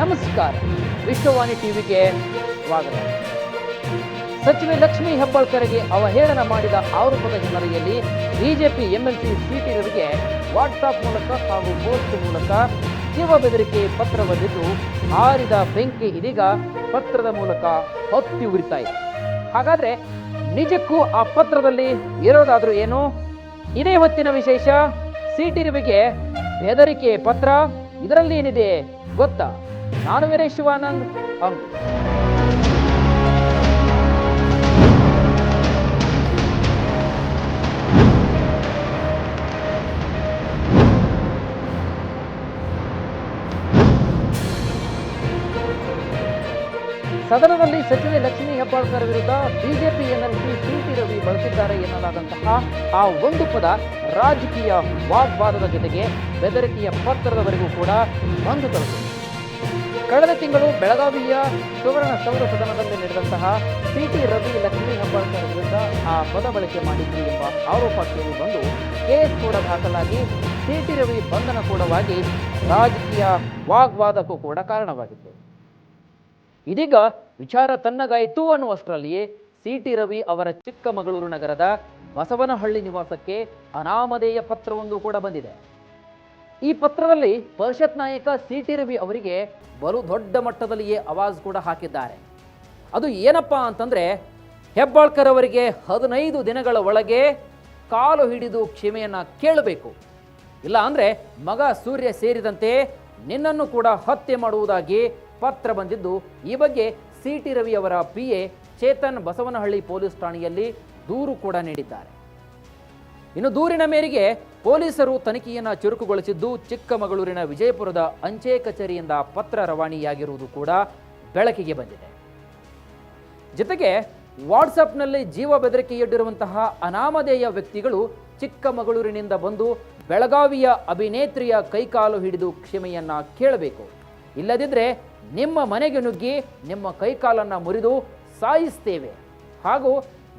ನಮಸ್ಕಾರ. ವಿಶ್ವವಾಣಿ ಟಿವಿಗೆ ಸ್ವಾಗತ. ಸಚಿವೆ ಲಕ್ಷ್ಮೀ ಹೆಬ್ಬಾಳ್ಕರ್ಗೆ ಅವಹೇಳನ ಮಾಡಿದ ಆರೋಪದ ಹಿನ್ನೆಲೆಯಲ್ಲಿ ಬಿಜೆಪಿ ಎಂಎಲ್ಸಿ ಸಿಟಿ ರವಿಗೆ ವಾಟ್ಸಾಪ್ ಮೂಲಕ ಹಾಗೂ ಪೋಸ್ಟ್ ಮೂಲಕ ಜೀವ ಬೆದರಿಕೆ ಪತ್ರ ಬಂದಿದ್ದು ಆರಿದ ಬೆಂಕಿ ಇದೀಗ ಪತ್ರದ ಮೂಲಕ ಹೊತ್ತಿ ಉರಿತಾ ಇದೆ. ಹಾಗಾದ್ರೆ ನಿಜಕ್ಕೂ ಆ ಪತ್ರದಲ್ಲಿ ಇರೋದಾದ್ರೂ ಏನು? ಇದೇ ಹೊತ್ತಿನ ವಿಶೇಷ ಸಿಟಿರುವಿಗೆ ಬೆದರಿಕೆ ಪತ್ರ, ಇದರಲ್ಲಿ ಏನಿದೆ ಗೊತ್ತಾ? ನಾನು ವೀರೇಶ್ ಶಿವಾನಂದ್. ಸದನದಲ್ಲಿ ಸಚಿವೆ ಲಕ್ಷ್ಮೀ ಹೆಬ್ಬಾಳ್ಕರ್ ವಿರುದ್ಧ ಬಿಜೆಪಿ ಎನ್ಎಲ್ಸಿ ಸಿಟಿ ರವಿ ಬಳಸಿದ್ದಾರೆ ಎನ್ನಲಾದಂತಹ ಆ ಒಂದು ಪದ ರಾಜಕೀಯ ವಾಗ್ವಾದದ ಜೊತೆಗೆ ಬೆದರಿಕೆಯ ಪತ್ರದವರೆಗೂ ಕೂಡ ಬಂದು ತಲುಪಿದೆ. ಕಳೆದ ತಿಂಗಳು ಬೆಳಗಾವಿಯ ಸುವರ್ಣ ಸೌರ ಸದನದಲ್ಲಿ ನಡೆದಂತಹ ಸಿಟಿ ರವಿ ಲಕ್ಷ್ಮೀ ಹೆಬ್ಬಾಳ್ಕರ್ ವಿರುದ್ಧ ಆ ಪದ ಬಳಕೆ ಮಾಡಿದ್ರು ಎಂಬ ಆರೋಪ ಕೇಳಿ ಬಂದು ಕೇಸ್ ಕೂಡ ದಾಖಲಾಗಿ ಸಿಟಿ ರವಿ ಬಂಧನ ಕೂಡವಾಗಿ ರಾಜಕೀಯ ವಾಗ್ವಾದಕ್ಕೂ ಕೂಡ ಕಾರಣವಾಗಿತ್ತು. ಇದೀಗ ವಿಚಾರ ತನ್ನಗಾಯಿತು ಅನ್ನುವಷ್ಟರಲ್ಲಿಯೇ ಸಿಟಿ ರವಿ ಅವರ ಚಿಕ್ಕಮಗಳೂರು ನಗರದ ಬಸವನಹಳ್ಳಿ ನಿವಾಸಕ್ಕೆ ಅನಾಮಧೇಯ ಪತ್ರವೊಂದು ಕೂಡ ಬಂದಿದೆ. ಈ ಪತ್ರದಲ್ಲಿ ಪರಿಷತ್ ನಾಯಕ ಸಿ ಟಿ ರವಿ ಅವರಿಗೆ ಬಲು ದೊಡ್ಡ ಮಟ್ಟದಲ್ಲಿಯೇ ಅವಾಜ್ ಕೂಡ ಹಾಕಿದ್ದಾರೆ. ಅದು ಏನಪ್ಪ ಅಂತಂದ್ರೆ, ಹೆಬ್ಬಾಳ್ಕರ್ ಅವರಿಗೆ ಹದಿನೈದು ದಿನಗಳ ಒಳಗೆ ಕಾಲು ಹಿಡಿದು ಕ್ಷಮೆಯನ್ನ ಕೇಳಬೇಕು. ಇಲ್ಲ ಅಂದರೆ ಮಗ ಸೂರ್ಯ ಸೇರಿದಂತೆ ನಿನ್ನನ್ನು ಕೂಡ ಹತ್ಯೆ ಮಾಡುವುದಾಗಿ ಪತ್ರ ಬಂದಿದ್ದು, ಈ ಬಗ್ಗೆ ಸಿಟಿ ರವಿ ಅವರ P A Chetan Basavanahalli police ಠಾಣೆಯಲ್ಲಿ ದೂರು ಕೂಡ ನೀಡಿದ್ದಾರೆ. ಇನ್ನು ದೂರಿನ ಮೇರೆಗೆ ಪೊಲೀಸರು ತನಿಖೆಯನ್ನು ಚುರುಕುಗೊಳಿಸಿದ್ದು ಚಿಕ್ಕಮಗಳೂರಿನ ವಿಜಯಪುರದ ಅಂಚೆ ಕಚೇರಿಯಿಂದ ಪತ್ರ ರವಾನೆಯಾಗಿರುವುದು ಕೂಡ ಬೆಳಕಿಗೆ ಬಂದಿದೆ. ಜೊತೆಗೆ ವಾಟ್ಸಪ್ನಲ್ಲಿ ಜೀವ ಬೆದರಿಕೆಯೊಡ್ಡಿರುವಂತಹ ಅನಾಮಧೇಯ ವ್ಯಕ್ತಿಗಳು ಚಿಕ್ಕಮಗಳೂರಿನಿಂದ ಬಂದು ಬೆಳಗಾವಿಯ ಅಭಿನೇತ್ರಿಯ ಕೈಕಾಲು ಹಿಡಿದು ಕ್ಷಮೆಯನ್ನ ಕೇಳಬೇಕು. ಇಲ್ಲದಿದ್ದರೆ ನಿಮ್ಮ ಮನೆಗೆ ನುಗ್ಗಿ ನಿಮ್ಮ ಕೈಕಾಲನ್ನು ಮುರಿದು ಸಾಯಿಸ್ತೇವೆ. ಹಾಗೂ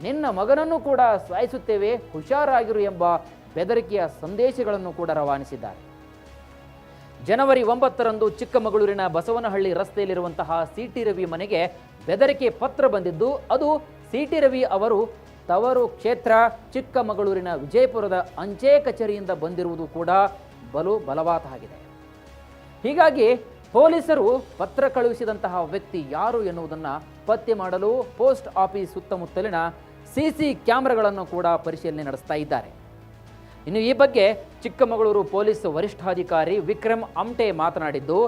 ನಿನ್ನ ಮಗನನ್ನು ಕೂಡ ಸಾಯಿಸುತ್ತೇವೆ ಹುಷಾರಾಗಿರು ಎಂಬ ಬೆದರಿಕೆಯ ಸಂದೇಶಗಳನ್ನು ಕೂಡ ರವಾನಿಸಿದ್ದಾರೆ. ಜನವರಿ ಒಂಬತ್ತರಂದು ಚಿಕ್ಕಮಗಳೂರಿನ ಬಸವನಹಳ್ಳಿ ರಸ್ತೆಯಲ್ಲಿರುವಂತಹ ಸಿ ಟಿ ರವಿ ಮನೆಗೆ ಬೆದರಿಕೆ ಪತ್ರ ಬಂದಿದ್ದು, ಅದು ಸಿ ಟಿ ರವಿ ಅವರು ತವರು ಕ್ಷೇತ್ರ ಚಿಕ್ಕಮಗಳೂರಿನ ವಿಜಯಪುರದ ಅಂಚೆ ಕಚೇರಿಯಿಂದ ಬಂದಿರುವುದು ಕೂಡ ಬಲು ಬಲವಾತ ಆಗಿದೆ ಹೀಗಾಗಿ ಪೊಲೀಸರು ಪತ್ರ ಕಳುಹಿಸಿದಂತಹ ವ್ಯಕ್ತಿ ಯಾರು ಎನ್ನುವುದನ್ನು ಪತ್ತೆ ಮಾಡಲು ಪೋಸ್ಟ್ ಆಫೀಸ್ ಸುತ್ತಮುತ್ತಲಿನ ಸಿಸಿ ಕ್ಯಾಮ್ರಾಗಳನ್ನು ಕೂಡ ಪರಿಶೀಲನೆ ನಡೆಸ್ತಾ ಇದ್ದಾರೆ. ಇನ್ನು ಈ ಬಗ್ಗೆ ಚಿಕ್ಕಮಗಳೂರು ಪೊಲೀಸ್ ವರಿಷ್ಠಾಧಿಕಾರಿ ವಿಕ್ರಮ್ ಅಮ್ಟೆ ಮಾತನಾಡಿದ್ದು,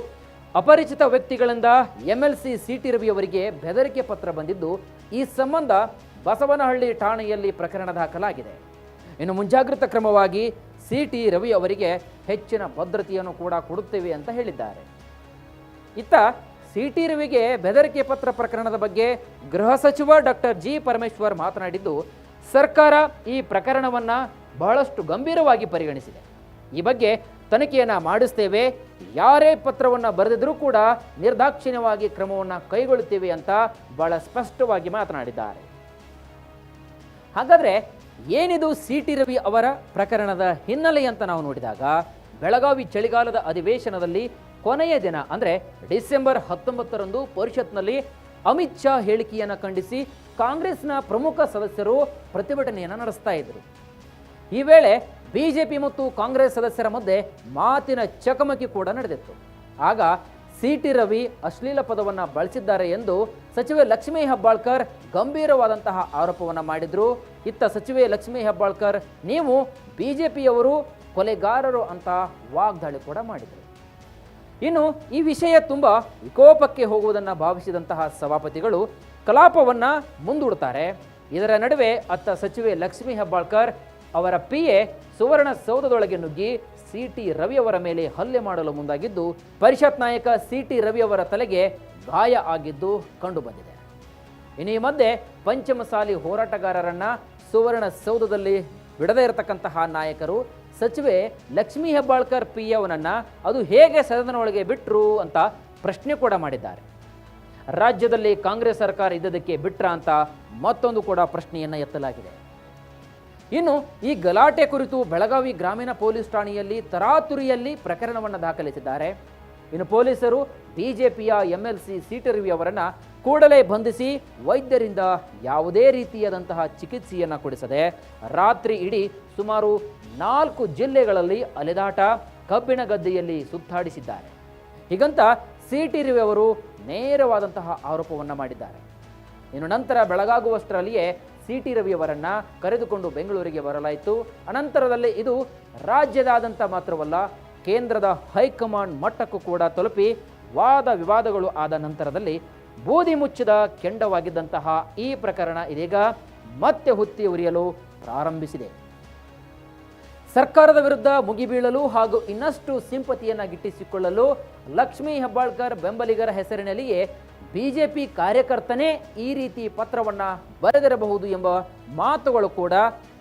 ಅಪರಿಚಿತ ವ್ಯಕ್ತಿಗಳಿಂದ ಎಂಎಲ್ಸಿ ಸಿಟಿ ರವಿ ಅವರಿಗೆ ಬೆದರಿಕೆ ಪತ್ರ ಬಂದಿದ್ದು, ಈ ಸಂಬಂಧ ಬಸವನಹಳ್ಳಿ ಠಾಣೆಯಲ್ಲಿ ಪ್ರಕರಣ ದಾಖಲಾಗಿದೆ. ಇನ್ನು ಮುಂಜಾಗ್ರತಾ ಕ್ರಮವಾಗಿ ಸಿಟಿ ರವಿ ಅವರಿಗೆ ಹೆಚ್ಚಿನ ಭದ್ರತೆಯನ್ನು ಕೂಡ ಕೊಡುತ್ತೇವೆ ಅಂತ ಹೇಳಿದ್ದಾರೆ. ಇತ್ತ ಸಿಟಿ ರವಿಗೆ ಬೆದರಿಕೆ ಪತ್ರ ಪ್ರಕರಣದ ಬಗ್ಗೆ ಗೃಹ ಸಚಿವ ಡಾಕ್ಟರ್ ಜಿ ಪರಮೇಶ್ವರ್ ಮಾತನಾಡಿದ್ದು, ಸರ್ಕಾರ ಈ ಪ್ರಕರಣವನ್ನು ಬಹಳಷ್ಟು ಗಂಭೀರವಾಗಿ ಪರಿಗಣಿಸಿದೆ. ಈ ಬಗ್ಗೆ ತನಿಖೆಯನ್ನು ಮಾಡಿಸ್ತೇವೆ. ಯಾರೇ ಪತ್ರವನ್ನು ಬರೆದಿದ್ರೂ ಕೂಡ ನಿರ್ದಾಕ್ಷಿಣ್ಯವಾಗಿ ಕ್ರಮವನ್ನು ಕೈಗೊಳ್ಳುತ್ತೇವೆ ಅಂತ ಬಹಳ ಸ್ಪಷ್ಟವಾಗಿ ಮಾತನಾಡಿದ್ದಾರೆ. ಹಾಗಾದರೆ ಏನಿದು ಸಿ ಟಿ ರವಿ ಅವರ ಪ್ರಕರಣದ ಹಿನ್ನೆಲೆ ಅಂತ ನಾವು ನೋಡಿದಾಗ, ಬೆಳಗಾವಿ ಚಳಿಗಾಲದ ಅಧಿವೇಶನದಲ್ಲಿ ಕೊನೆಯ ದಿನ, ಅಂದರೆ ಡಿಸೆಂಬರ್ ಹತ್ತೊಂಬತ್ತರಂದು ಪರಿಷತ್ನಲ್ಲಿ ಅಮಿತ್ ಶಾ ಹೇಳಿಕೆಯನ್ನು ಖಂಡಿಸಿ ಕಾಂಗ್ರೆಸ್ನ ಪ್ರಮುಖ ಸದಸ್ಯರು ಪ್ರತಿಭಟನೆಯನ್ನು ನಡೆಸ್ತಾ ಇದ್ದರು ಈ ವೇಳೆ ಬಿಜೆಪಿ ಮತ್ತು ಕಾಂಗ್ರೆಸ್ ಸದಸ್ಯರ ಮಧ್ಯೆ ಮಾತಿನ ಚಕಮಕಿ ಕೂಡ ನಡೆದಿತ್ತು. ಆಗ ಸಿ ಟಿ ರವಿ ಅಶ್ಲೀಲ ಪದವನ್ನು ಬಳಸಿದ್ದಾರೆ ಎಂದು ಸಚಿವೆ ಲಕ್ಷ್ಮೀ ಹೆಬ್ಬಾಳ್ಕರ್ ಗಂಭೀರವಾದಂತಹ ಆರೋಪವನ್ನು ಮಾಡಿದ್ರು. ಇತ್ತ ಸಚಿವೆ ಲಕ್ಷ್ಮೀ ಹೆಬ್ಬಾಳ್ಕರ್, ನೀವು ಬಿಜೆಪಿಯವರು ಕೊಲೆಗಾರರು ಅಂತ ವಾಗ್ದಾಳಿ ಕೂಡ ಮಾಡಿದರು. ಇನ್ನು ಈ ವಿಷಯ ತುಂಬ ವಿಕೋಪಕ್ಕೆ ಹೋಗುವುದನ್ನು ಭಾವಿಸಿದಂತಹ ಸಭಾಪತಿಗಳು ಕಲಾಪವನ್ನು ಮುಂದೂಡುತ್ತಾರೆ ಇದರ ನಡುವೆ ಅತ್ತ ಸಚಿವೆ ಲಕ್ಷ್ಮೀ ಹೆಬ್ಬಾಳ್ಕರ್ ಅವರ ಪಿ ಎ ಸುವರ್ಣ ಸೌಧದೊಳಗೆ ನುಗ್ಗಿ ಸಿ ಟಿ ರವಿಯವರ ಮೇಲೆ ಹಲ್ಲೆ ಮಾಡಲು ಮುಂದಾಗಿದ್ದು, ಪರಿಷತ್ ನಾಯಕ ಸಿ ಟಿ ರವಿಯವರ ತಲೆಗೆ ಗಾಯ ಆಗಿದ್ದು ಕಂಡುಬಂದಿದೆ. ಇನ್ನು ಈ ಮಧ್ಯೆ ಪಂಚಮಸಾಲಿ ಹೋರಾಟಗಾರರನ್ನ ಸುವರ್ಣ ಸೌಧದಲ್ಲಿ ಬಿಡದೇ ಇರತಕ್ಕಂತಹ ನಾಯಕರು ಸಚಿವೆ ಲಕ್ಷ್ಮೀ ಹೆಬ್ಬಾಳ್ಕರ್ ಪಿ ಅವನನ್ನು ಅದು ಹೇಗೆ ಸದನ ಒಳಗೆ ಬಿಟ್ರು ಅಂತ ಪ್ರಶ್ನೆ ಕೂಡ ಮಾಡಿದ್ದಾರೆ. ರಾಜ್ಯದಲ್ಲಿ ಕಾಂಗ್ರೆಸ್ ಸರ್ಕಾರ ಇದ್ದದಕ್ಕೆ ಬಿಟ್ರ ಅಂತ ಮತ್ತೊಂದು ಕೂಡ ಪ್ರಶ್ನೆಯನ್ನ ಎತ್ತಲಾಗಿದೆ. ಇನ್ನು ಈ ಗಲಾಟೆ ಕುರಿತು ಬೆಳಗಾವಿ ಗ್ರಾಮೀಣ ಪೊಲೀಸ್ ಠಾಣೆಯಲ್ಲಿ ತರಾತುರಿಯಲ್ಲಿ ಪ್ರಕರಣವನ್ನು ದಾಖಲಿಸಿದ್ದಾರೆ. ಇನ್ನು ಪೊಲೀಸರು ಬಿಜೆಪಿಯ ಎಂಎಲ್ಸಿ ರವಿ ಅವರನ್ನ ಕೂಡಲೇ ಬಂಧಿಸಿ ವೈದ್ಯರಿಂದ ಯಾವುದೇ ರೀತಿಯಾದಂತಹ ಚಿಕಿತ್ಸೆಯನ್ನು ಕೊಡಿಸದೆ ರಾತ್ರಿ ಇಡೀ ಸುಮಾರು ನಾಲ್ಕು ಜಿಲ್ಲೆಗಳಲ್ಲಿ ಅಲೆದಾಟ, ಕಬ್ಬಿಣ ಗದ್ದೆಯಲ್ಲಿ ಸುತ್ತಾಡಿಸಿದ್ದಾರೆ. ಹೀಗಂತ ಸಿ ಟಿ ಅವರು ನೇರವಾದಂತಹ ಆರೋಪವನ್ನು ಮಾಡಿದ್ದಾರೆ. ಇನ್ನು ನಂತರ ಬೆಳಗಾಗುವಷ್ಟರಲ್ಲಿಯೇ ಸಿ ಟಿ ರವಿಯವರನ್ನು ಕರೆದುಕೊಂಡು ಬೆಂಗಳೂರಿಗೆ ಬರಲಾಯಿತು. ಅನಂತರದಲ್ಲಿ ಇದು ರಾಜ್ಯದಾದಂಥ ಮಾತ್ರವಲ್ಲ, ಕೇಂದ್ರದ ಹೈಕಮಾಂಡ್ ಮಟ್ಟಕ್ಕೂ ಕೂಡ ತಲುಪಿ ವಾದ ವಿವಾದಗಳು ಆದ ನಂತರದಲ್ಲಿ ಬೂದಿ ಮುಚ್ಚಿದ ಕೆಂಡವಾಗಿದ್ದಂತಹ ಈ ಪ್ರಕರಣ ಇದೀಗ ಮತ್ತೆ ಹುತ್ತಿ ಉರಿಯಲು ಪ್ರಾರಂಭಿಸಿದೆ. ಸರ್ಕಾರದ ವಿರುದ್ಧ ಮುಗಿಬೀಳಲು ಹಾಗೂ ಇನ್ನಷ್ಟು ಸಿಂಪತಿಯನ್ನು ಗಿಟ್ಟಿಸಿಕೊಳ್ಳಲು ಲಕ್ಷ್ಮೀ ಹೆಬ್ಬಾಳ್ಕರ್ ಬೆಂಬಲಿಗರ ಹೆಸರಿನಲ್ಲಿಯೇ ಬಿಜೆಪಿ ಕಾರ್ಯಕರ್ತನೇ ಈ ರೀತಿ ಪತ್ರವನ್ನ ಬರೆದಿರಬಹುದು ಎಂಬ ಮಾತುಗಳು ಕೂಡ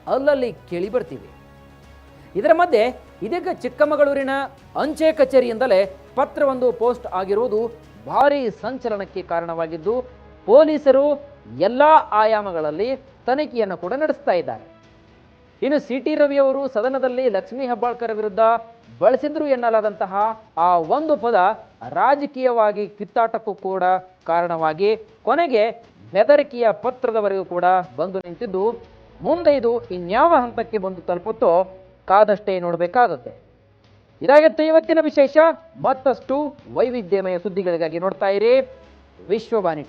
ಅಲ್ಲಲ್ಲಿ ಕೇಳಿಬರ್ತಿವೆ ಇದರ ಮಧ್ಯೆ ಇದೀಗ ಚಿಕ್ಕಮಗಳೂರಿನ ಅಂಚೆ ಕಚೇರಿಯಿಂದಲೇ ಪತ್ರವೊಂದು ಪೋಸ್ಟ್ ಆಗಿರುವುದು ಭಾರೀ ಸಂಚಲನಕ್ಕೆ ಕಾರಣವಾಗಿದ್ದು ಪೊಲೀಸರು ಎಲ್ಲ ಆಯಾಮಗಳಲ್ಲಿ ತನಿಖೆಯನ್ನು ಕೂಡ ನಡೆಸ್ತಾ ಇದ್ದಾರೆ. ಇನ್ನು ಸಿ ಟಿ ರವಿ ಅವರು ಸದನದಲ್ಲಿ ಲಕ್ಷ್ಮೀ ಹೆಬ್ಬಾಳ್ಕರ್ ವಿರುದ್ಧ ಬಳಸಿದ್ರು ಎನ್ನಲಾದಂತಹ ಆ ಒಂದು ಪದ ರಾಜಕೀಯವಾಗಿ ಕಿತ್ತಾಟಕ್ಕೂ ಕೂಡ ಕಾರಣವಾಗಿ ಕೊನೆಗೆ ಬೆದರಿಕೆಯ ಪತ್ರದವರೆಗೂ ಕೂಡ ಬಂದು ನಿಂತಿದ್ದು ಮುಂದೆ ಇದು ಇನ್ಯಾವ ಹಂತಕ್ಕೆ ಬಂದು ತಲುಪುತ್ತೋ ಕಾದಷ್ಟೇ ನೋಡಬೇಕಾಗುತ್ತೆ ಇದಾಗಿತ್ತು ಇವತ್ತಿನ ವಿಶೇಷ ಮತ್ತಷ್ಟು ವೈವಿಧ್ಯಮಯ ಸುದ್ದಿಗಳಿಗಾಗಿ ನೋಡ್ತಾ ಇರಿ ವಿಶ್ವವಾಣಿ.